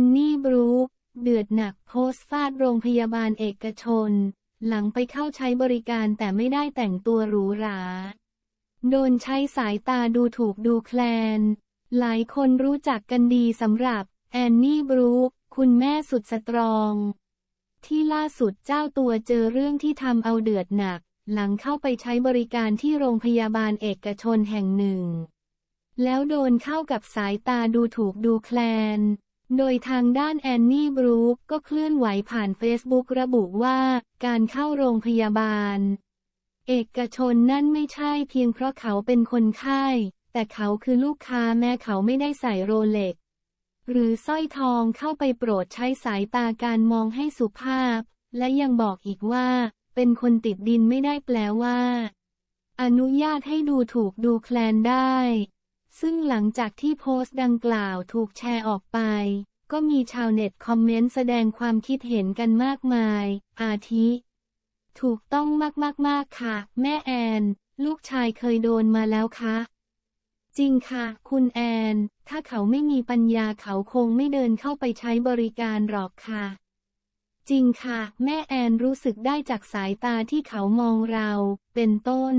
อนนี่บรูคเดือดหนักโพสต์ฟาดโรงพยาบาลเอกชน หลังไปเข้าใช้บริการแต่ไม่ได้แต่งตัวหรูหรา โดนใช้สายตาดูถูกดูแคลน หลายคนรู้จักกันดีสำหรับ แอนนี่บรูคคุณแม่สุดสตรอง ที่ล่าสุดเจ้าตัวเจอเรื่องที่ทำเอาเดือดหนัก หลังเข้าไปใช้บริการที่โรงพยาบาลเอกชนแห่งหนึ่ง แล้วโดนเข้ากับสายตาดูถูกดูแคลน โดยทางด้านแอนนี่บรูคก็เคลื่อนไหวผ่านเฟซบุ๊กระบุว่าการเข้าโรงพยาบาล เอกชนนั่นไม่ใช่เพียงเพราะเขาเป็นคนไข้ แต่เขาคือลูกค้าแม้เขาไม่ได้ใส่โรเล็ก หรือสร้อยทองเข้าไปโปรดใช้สายตาการมองให้สุภาพ และยังบอกอีกว่า เป็นคนติดดินไม่ได้แปลว่า อนุญาตให้ดูถูกดูแคลนได้ ซึ่งหลังจากที่โพสต์ดังกล่าวถูกแชร์ออกไป ก็มีชาวเน็ตคอมเมนต์แสดงความคิดเห็นกันมากมาย อาทิ ถูกต้องมากๆ ๆ ค่ะ แม่แอน ลูกชายเคยโดนมาแล้วคะ จริงค่ะ คุณแอน ถ้าเขาไม่มีปัญญาเขาคงไม่เดินเข้าไปใช้บริการหรอกค่ะ จริงค่ะ แม่แอนรู้สึกได้จากสายตาที่เขามองเรา เป็นต้น